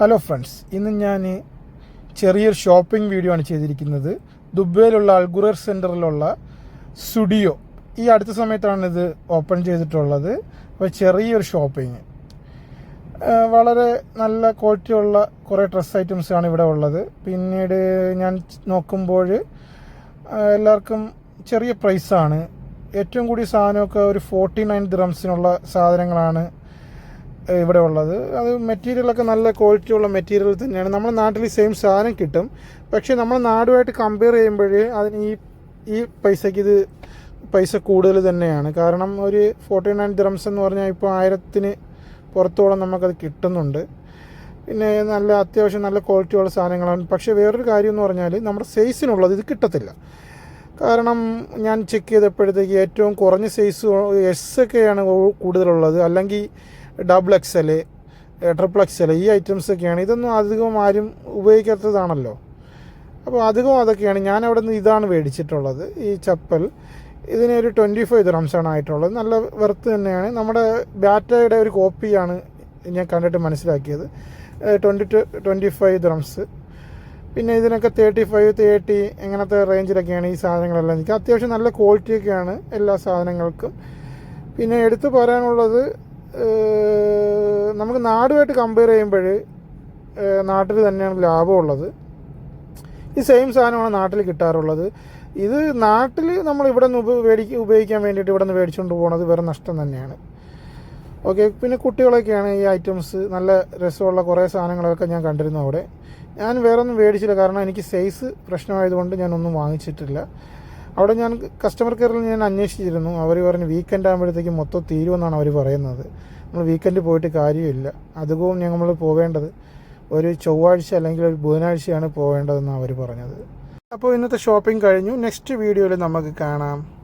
Hello friends ഇന്ന് ഞാൻ ചെറിയൊരു ഷോപ്പിംഗ് വീഡിയോ ആണ് ചെയ്തിരിക്കുന്നത്. ദുബൈയിലുള്ള അൽഗുറർ സെന്ററിലുള്ള സ്റ്റുഡിയോ ഈ അടുത്ത സമയത്താണ് ഇത് ഓപ്പൺ ചെയ്തിട്ടുള്ളത്. അപ്പോൾ ചെറിയൊരു ഷോപ്പിംഗ് വളരെ നല്ല ക്വാളിറ്റി ഉള്ള കുറേ ഡ്രസ് ഐറ്റംസ് ആണ് ഇവിടെ ഉള്ളത്. പിന്നീട് ഞാൻ നോക്കുമ്പോൾ എല്ലാവർക്കും ചെറിയ പ്രൈസാണ് ഏറ്റവും കൂടിയ സാധനമൊക്കെ ഒരു ഫോർട്ടി നയൻ ദ്രംസിനുള്ള സാധനങ്ങളാണ് ഇവിടെ ഉള്ളത്. അത് മെറ്റീരിയലൊക്കെ നല്ല ക്വാളിറ്റി ഉള്ള മെറ്റീരിയൽ തന്നെയാണ്. നമ്മുടെ നാട്ടിൽ സെയിം സാധനം കിട്ടും. പക്ഷേ നമ്മുടെ നാടുമായിട്ട് കമ്പയർ ചെയ്യുമ്പോൾ അതിന് ഈ ഈ പൈസയ്ക്ക് ഇത് പൈസ കൂടുതൽ തന്നെയാണ്. കാരണം ഒരു ഫോർട്ടി നയൻ ദ്രംസ് എന്ന് പറഞ്ഞാൽ ഇപ്പോൾ ആയിരത്തിന് പുറത്തോളം നമുക്കത് കിട്ടുന്നുണ്ട്. പിന്നെ നല്ല അത്യാവശ്യം നല്ല ക്വാളിറ്റി ഉള്ള സാധനങ്ങളാണ്. പക്ഷേ വേറൊരു കാര്യം എന്ന് പറഞ്ഞാൽ നമ്മുടെ സൈസിനുള്ളത് ഇത് കിട്ടത്തില്ല. കാരണം ഞാൻ ചെക്ക് ചെയ്തപ്പോഴത്തേക്ക് ഏറ്റവും കുറഞ്ഞ സൈസ് എസ് ഒക്കെയാണ് കൂടുതലുള്ളത്. അല്ലെങ്കിൽ double X L triple X L ഈ ഐറ്റംസ് ഒക്കെയാണ്. ഇതൊന്നും അധികം ആരും ഉപയോഗിക്കാത്തതാണല്ലോ. അപ്പോൾ അധികം അതൊക്കെയാണ്. ഞാൻ അവിടെ നിന്ന് ഇതാണ് മേടിച്ചിട്ടുള്ളത് ഈ ചപ്പൽ. ഇതിന് ഒരു ട്വന്റി ഫൈവ് ദ്രംസാണ് ആയിട്ടുള്ളത്. നല്ല വെർത്ത് തന്നെയാണ്. നമ്മുടെ ബാറ്റയുടെ ഒരു കോപ്പിയാണ് ഞാൻ കണ്ടിട്ട് മനസ്സിലാക്കിയത്. Twenty twenty five drums. പിന്നെ ഇതിനൊക്കെ തേർട്ടി ഫൈവ് തേർട്ടി ഇങ്ങനത്തെ റേഞ്ചിലൊക്കെയാണ് ഈ സാധനങ്ങളെല്ലാം. എനിക്ക് അത്യാവശ്യം നല്ല ക്വാളിറ്റിയൊക്കെയാണ് എല്ലാ സാധനങ്ങൾക്കും. പിന്നെ എടുത്തു പറയാനുള്ളത് നമുക്ക് നാടുമായിട്ട് കമ്പയർ ചെയ്യുമ്പോൾ നാട്ടിൽ തന്നെയാണ് ലാഭമുള്ളത്. ഈ സെയിം സാധനമാണ് നാട്ടിൽ കിട്ടാറുള്ളത്. ഇത് നാട്ടിൽ നമ്മൾ ഇവിടെ നിന്ന് ഉപയോഗിക്ക ഉപയോഗിക്കാൻ വേണ്ടിയിട്ട് ഇവിടെ നിന്ന് മേടിച്ചുകൊണ്ട് പോകുന്നത് വേറെ നഷ്ടം തന്നെയാണ്. ഓക്കെ പിന്നെ കുട്ടികളൊക്കെയാണ് ഈ ഐറ്റംസ് നല്ല രസമുള്ള കുറേ സാധനങ്ങളൊക്കെ ഞാൻ കണ്ടിരുന്നു അവിടെ. ഞാൻ വേറെ ഒന്നും മേടിച്ചില്ല കാരണം എനിക്ക് സൈസ് പ്രശ്നമായതുകൊണ്ട് ഞാനൊന്നും വാങ്ങിച്ചിട്ടില്ല. അവിടെ ഞാൻ കസ്റ്റമർ കെയറിൽ ഞാൻ അന്വേഷിച്ചിരുന്നു. അവർ പറഞ്ഞു വീക്കെൻഡ് ആകുമ്പോഴത്തേക്ക് മൊത്തം തീരുമെന്നാണ് അവർ പറയുന്നത്. നമ്മൾ വീക്കെൻഡ് പോയിട്ട് കാര്യമില്ല. അധികവും ഞങ്ങൾ പോവേണ്ടത് ഒരു ചൊവ്വാഴ്ച അല്ലെങ്കിൽ ഒരു ബുധനാഴ്ചയാണ് പോവേണ്ടതെന്നാണ് അവർ പറഞ്ഞത്. അപ്പോൾ ഇന്നത്തെ ഷോപ്പിംഗ് കഴിഞ്ഞു. നെക്സ്റ്റ് വീഡിയോയിൽ നമുക്ക് കാണാം.